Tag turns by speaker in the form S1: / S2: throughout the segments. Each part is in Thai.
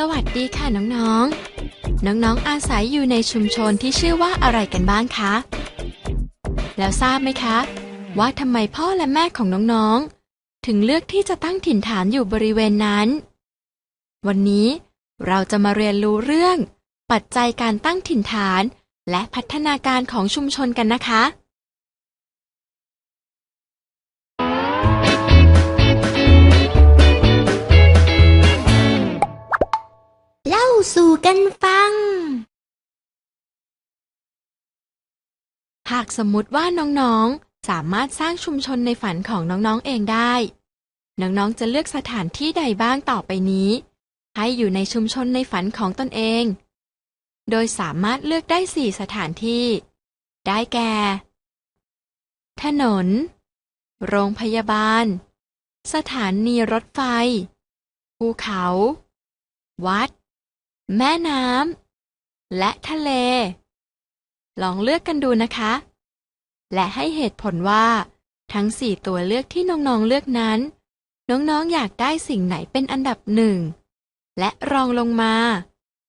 S1: สวัสดีค่ะน้องๆ น้องๆ อาศัยอยู่ในชุมชนที่ชื่อว่าอะไรกันบ้างคะ แล้วทราบไหมคะ ว่าทำไมพ่อและแม่ของน้องๆ ถึงเลือกที่จะตั้งถิ่นฐานอยู่บริเวณนั้น วันนี้เราจะมาเรียนรู้เรื่อง ปัจจัยการตั้งถิ่นฐาน และพัฒนาการของชุมชนกันนะคะ
S2: สู่กันฟัง
S1: หากสมมุติว่าน้องๆ สามารถสร้างชุมชนในฝันของน้องๆเองได้ น้องๆ จะเลือกสถานที่ใดบ้างต่อไปนี้ ให้อยู่ในชุมชนในฝันของตนเอง โดยสามารถเลือกได้สี่สถานที่ ได้แก่ ถนน โรงพยาบาล สถานีรถไฟ ภูเขา วัด แม่น้ำ และทะเล ลองเลือกกันดูนะคะ และให้เหตุผลว่า ทั้งสี่ตัวเลือกที่น้องๆเลือกนั้น น้องๆอยากได้สิ่งไหนเป็นอันดับหนึ่ง และรองลงมา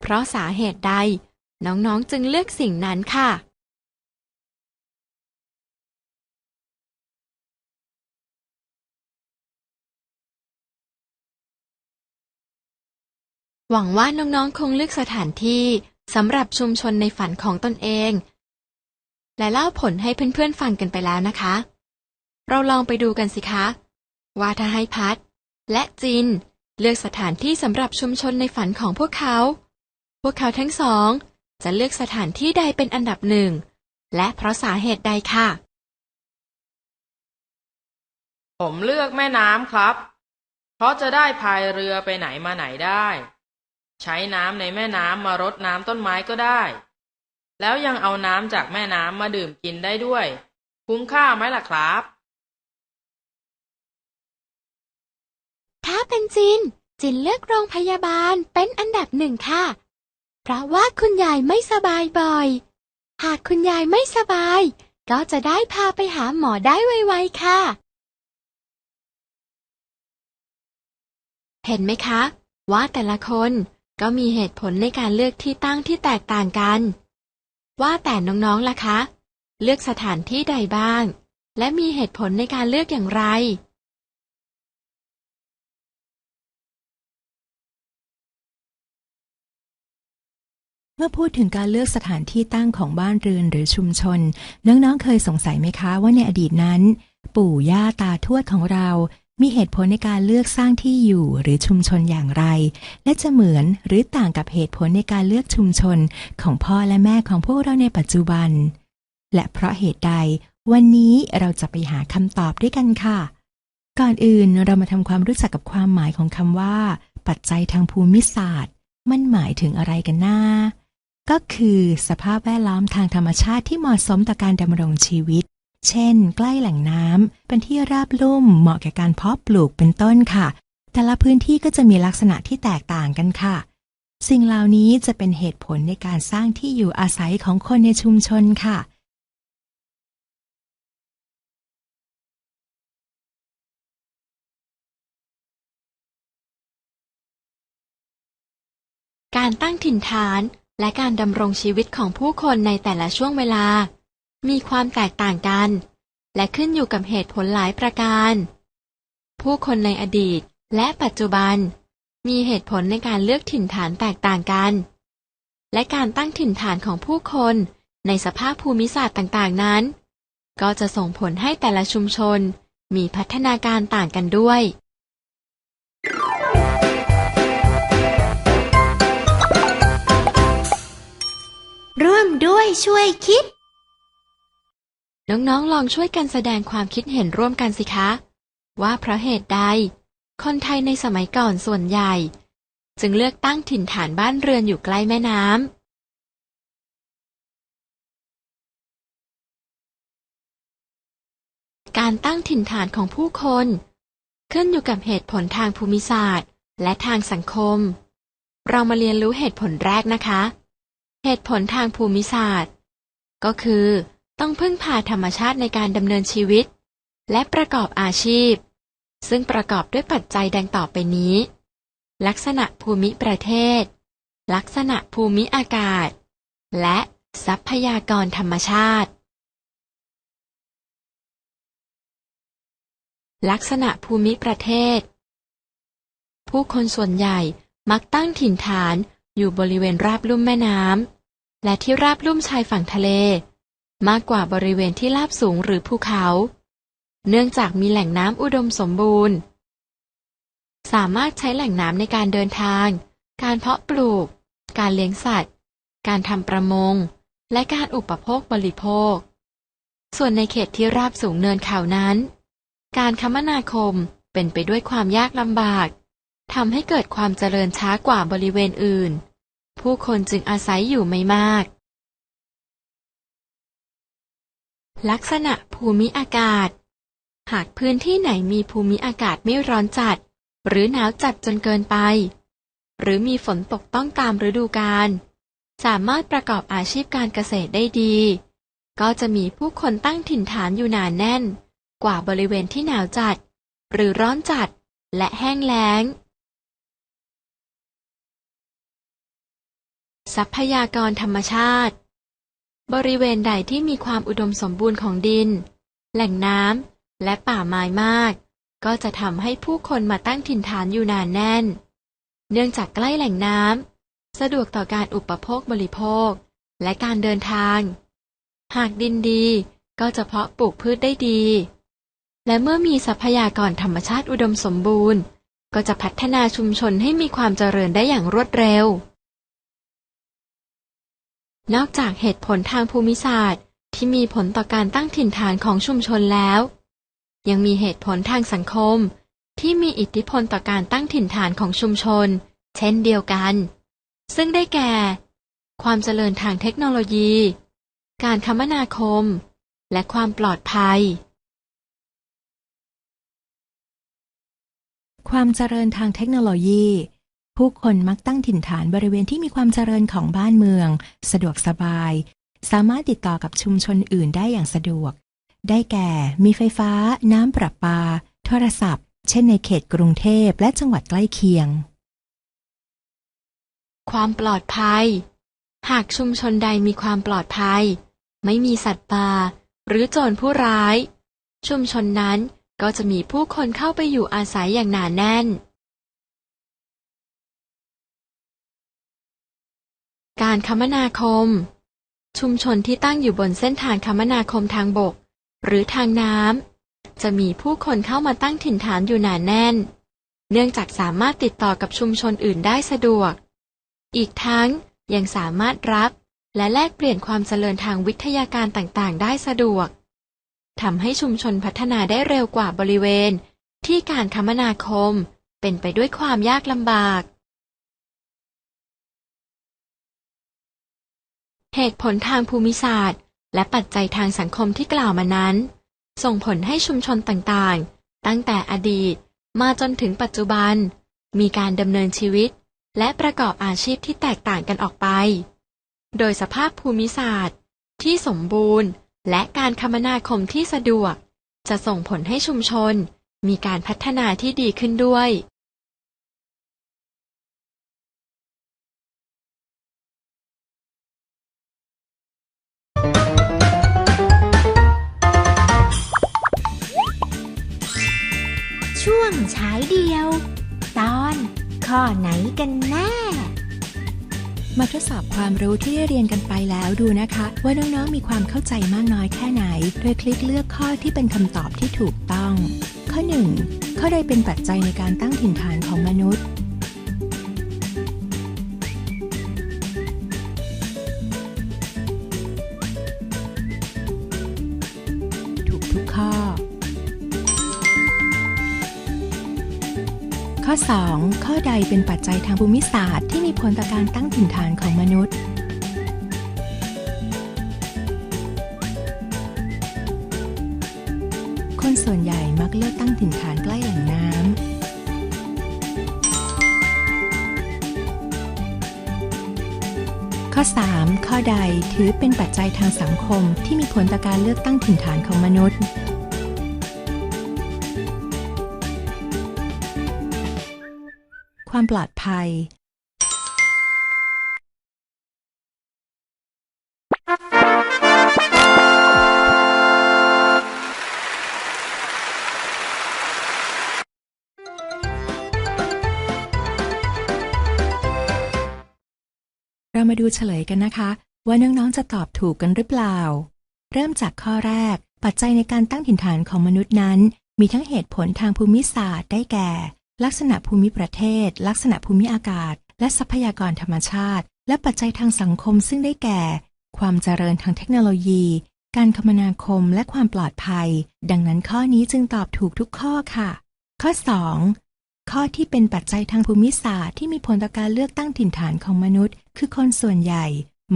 S1: เพราะสาเหตุใด น้องๆจึงเลือกสิ่งนั้นค่ะ หวังว่าน้องๆ คงเลือกสถานที่สำหรับชุมชนในฝันของตนเอง และเล่าผลให้เพื่อนๆ ฟังกันไปแล้วนะคะ เราลองไปดูกันสิคะ ว่าถ้าให้พัด และจิน เลือกสถานที่สำหรับชุมชนในฝันของพวกเขา พวกเขาทั้งสอง จะเลือกสถานที่ใดเป็นอันดับหนึ่ง และเพราะสาเหตุใดค่ะ
S3: ผมเลือกแม่น้ำครับ เพราะจะได้พายเรือไปไหนมาไหนได้ ใช้น้ำในแม่น้ำมารดน้ำต้นไม้ก็ได้ แล้วยังเอาน้ำจากแม่น้ำมาดื่มกินได้ด้วย คุ้มค่าไหมล่ะครับ
S2: ถ้าเป็นจิน จินเลือกโรงพยาบาลเป็นอันดับหนึ่งค่ะ เพราะว่าคุณยายไม่สบายบ่อย หากคุณยายไม่สบาย ก็จะได้พาไปหาหมอได้ไวๆค่ะ
S1: เห็นไหมคะ ว่าแต่ละคน ก็มีเหตุผลในการเลือกที่ตั้งที่แตกต่างกัน ว่าแต่น้องๆล่ะคะ เลือกสถานที่ใดบ้าง และมีเหตุผลในการเลือกอย่างไร
S4: เมื่อพูดถึงการเลือกสถานที่ตั้งของบ้านเรือนหรือชุมชน น้องๆเคยสงสัยไหมคะว่าในอดีตนั้น ปู่ย่าตาทวดของเรา มีเหตุผลในการเลือกสร้างที่อยู่หรือชุมชนอย่างไร และจะเหมือนหรือต่างกับเหตุผลในการเลือกชุมชนของพ่อและแม่ของพวกเราในปัจจุบัน และเพราะเหตุใด วันนี้เราจะไปหาคำตอบด้วยกันค่ะ ก่อนอื่นเรามาทำความรู้จักกับความหมายของคำว่า ปัจจัยทางภูมิศาสตร์ มันหมายถึงอะไรกันน้าก็คือสภาพแวดล้อมทางธรรมชาติที่เหมาะสมต่อการดำรงชีวิต เช่น ใกล้แหล่งน้ำเป็นที่ราบลุ่มเหมาะแก่การเพาะปลูกเป็นต้นค่ะ แต่ละพื้นที่ก็จะมีลักษณะที่แตกต่างกันค่ะ สิ่งเหล่านี้จะเป็นเหตุผลในการสร้างที่อยู่อาศัยของคนในชุมชนค่ะ
S1: การตั้งถิ่นฐานและการดำรงชีวิตของผู้คนในแต่ละช่วงเวลา มีความแตกต่างกัน และขึ้นอยู่กับเหตุผลหลายประการ ผู้คนในอดีตและปัจจุบัน มีเหตุผลในการเลือกถิ่นฐานแตกต่างกัน และการตั้งถิ่นฐานของผู้คนในสภาพภูมิศาสตร์ต่างๆนั้น ก็จะส่งผลให้แต่ละชุมชนมีพัฒนาการต่างกันด้วย
S2: ร่วมด้วยช่วยคิด
S1: น้องๆ ลองช่วยกันแสดงความคิดเห็นร่วมกันสิคะ ว่าเพราะเหตุใด คนไทยในสมัยก่อนส่วนใหญ่ จึงเลือกตั้งถิ่นฐานบ้านเรือนอยู่ใกล้แม่น้ำการตั้งถิ่นฐานของผู้คน ขึ้นอยู่กับเหตุผลทางภูมิศาสตร์ และทางสังคม เรามาเรียนรู้เหตุผลแรกนะคะ เหตุผลทางภูมิศาสตร์ ก็คือ ต้องพึ่งพาธรรมชาติในการดำเนินชีวิต และประกอบอาชีพ ซึ่งประกอบด้วยปัจจัยดังต่อไปนี้ ลักษณะภูมิประเทศ ลักษณะภูมิอากาศ และทรัพยากรธรรมชาติ ลักษณะภูมิประเทศ ผู้คนส่วนใหญ่มักตั้งถิ่นฐานอยู่บริเวณราบลุ่มแม่น้ำและที่ราบลุ่มชายฝั่งทะเล มากกว่าบริเวณที่ราบสูงหรือภูเขา เนื่องจากมีแหล่งน้ำอุดมสมบูรณ์ สามารถใช้แหล่งน้ำในการเดินทาง การเพาะปลูก การเลี้ยงสัตว์ การทำประมง และการอุปโภคบริโภค ส่วนในเขตที่ราบสูงเนินเขานั้น การคมนาคมเป็นไปด้วยความยากลำบากทำให้เกิดความเจริญช้ากว่าบริเวณอื่น ผู้คนจึงอาศัยอยู่ไม่มาก ลักษณะภูมิอากาศ หากพื้นที่ไหนมีภูมิอากาศไม่ร้อนจัด หรือหนาวจัดจนเกินไป หรือมีฝนตกต้องตามฤดูกาลสามารถประกอบอาชีพการเกษตรได้ดี ก็จะมีผู้คนตั้งถิ่นฐานอยู่หนานแน่น กว่าบริเวณที่หนาวจัด หรือร้อนจัดและแห้งแล้ง ทรัพยากรธรรมชาติ บริเวณใดที่มีความอุดมสมบูรณ์ของดิน แหล่งน้ำและป่าไม้มาก ก็จะทำให้ผู้คนมาตั้งถิ่นฐานอยู่นานแน่น เนื่องจากใกล้แหล่งน้ำสะดวกต่อการอุปโภคบริโภค และการเดินทาง หากดินดีก็จะเพาะปลูกพืชได้ดี และเมื่อมีทรัพยากรธรรมชาติอุดมสมบูรณ์ ก็จะพัฒนาชุมชนให้มีความเจริญได้อย่างรวดเร็ว นอกจากเหตุผลทางภูมิศาสตร์ ที่มีผลต่อการตั้งถิ่นฐานของชุมชนแล้ว ยังมีเหตุผลทางสังคม ที่มีอิทธิพลต่อการตั้งถิ่นฐานของชุมชน เช่นเดียวกัน ซึ่งได้แก่ ความเจริญทางเทคโนโลยี การคมนาคม และความปลอดภัย
S4: ความเจริญทางเทคโนโลยี ผู้คนมักตั้งถิ่นฐานบริเวณที่มีความเจริญของบ้านเมือง สะดวกสบาย สามารถติดต่อกับชุมชนอื่นได้อย่างสะดวก ได้แก่ มีไฟฟ้า น้ำประปา โทรศัพท์ เช่นในเขตกรุงเทพและจังหวัดใกล้เคียง
S1: ความปลอดภัย หากชุมชนใดมีความปลอดภัย ไม่มีสัตว์ป่าหรือโจรผู้ร้าย ชุมชนนั้นก็จะมีผู้คนเข้าไปอยู่อาศัยอย่างหนาแน่น การคมนาคม ชุมชนที่ตั้งอยู่บนเส้นทางคมนาคมทางบก หรือทางน้ำจะมีผู้คนเข้ามาตั้งถิ่นฐานอยู่หนาแน่น เนื่องจากสามารถติดต่อกับชุมชนอื่นได้สะดวก อีกทั้งยังสามารถรับและแลกเปลี่ยนความเจริญทางวิทยาการต่างๆ ได้สะดวกทำให้ชุมชนพัฒนาได้เร็วกว่าบริเวณ ที่การคมนาคมเป็นไปด้วยความยากลำบาก เหตุผลทางภูมิศาสตร์ และปัจจัยทางสังคมที่กล่าวมานั้น ส่งผลให้ชุมชนต่างๆ ตั้งแต่อดีตมาจนถึงปัจจุบัน มีการดำเนินชีวิต และประกอบอาชีพที่แตกต่างกันออกไป โดยสภาพภูมิศาสตร์ ที่สมบูรณ์ และการคมนาคมที่สะดวก จะส่งผลให้ชุมชน มีการพัฒนาที่ดีขึ้นด้วย
S2: เดียว ตอนข้อไหนกันแน่
S4: มาทดสอบความรู้ที่ได้เรียนกันไปแล้วดูนะคะ ว่าน้องๆมีความเข้าใจมากน้อยแค่ไหน โดยคลิกเลือกข้อที่เป็นคำตอบที่ถูกต้อง ข้อ 1. ข้อใดเป็นปัจจัยในการตั้งถิ่นฐานของมนุษย์ ข้อ 2 ข้อใดเป็นปัจจัยทางภูมิศาสตร์ที่มีผลต่อการตั้งถิ่นฐานของมนุษย์ คนส่วนใหญ่มักเลือกตั้งถิ่นฐานใกล้แหล่งน้ำ ข้อ 3 ข้อใดถือเป็นปัจจัยทางสังคมที่มีผลต่อการเลือกตั้งถิ่นฐานของมนุษย์ ความปลอดภัย เรามาดูเฉลยกันนะคะ ว่าน้องๆจะตอบถูกกันหรือเปล่า เริ่มจากข้อแรก ปัจจัยในการตั้งถิ่นฐานของมนุษย์นั้น มีทั้งเหตุผลทางภูมิศาสตร์ได้แก่ ลักษณะภูมิประเทศ ลักษณะภูมิอากาศ และทรัพยากรธรรมชาติ และปัจจัยทางสังคมซึ่งได้แก่ ความเจริญทางเทคโนโลยี การคมนาคมและความปลอดภัย ดังนั้นข้อนี้จึงตอบถูกทุกข้อค่ะ ข้อ 2 ข้อที่เป็นปัจจัยทางภูมิศาสตร์ที่มีผลต่อการเลือกตั้งถิ่นฐานของมนุษย์ คือคนส่วนใหญ่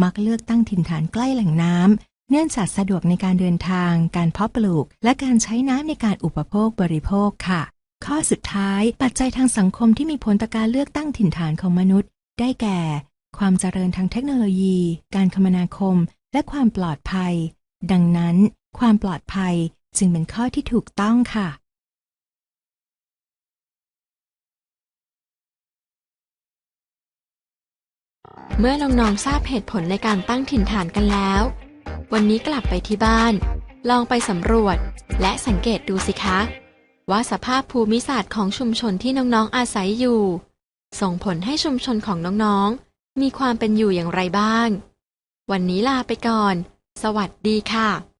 S4: มักเลือกตั้งถิ่นฐานใกล้แหล่งน้ำเนื่องจากสะดวกในการเดินทาง การเพาะปลูก และการใช้น้ำในการอุปโภคบริโภคค่ะ ข้อสุดท้ายปัจจัยทางสังคมที่มีผลต่อการเลือกตั้งถิ่นฐานของมนุษย์ ได้แก่ ความเจริญทางเทคโนโลยี การคมนาคม และความปลอดภัย ดังนั้น ความปลอดภัยจึงเป็นข้อที่ถูกต้องค่ะ
S1: เมื่อน้องๆทราบเหตุผลในการตั้งถิ่นฐานกันแล้ว วันนี้กลับไปที่บ้าน ลองไปสำรวจ และสังเกตดูสิคะ ว่าสภาพภูมิศาสตร์ของชุมชนที่น้องๆอาศัยอยู่ ส่งผลให้ชุมชนของน้องๆ มีความเป็นอยู่อย่างไรบ้าง วันนี้ลาไปก่อน สวัสดีค่ะ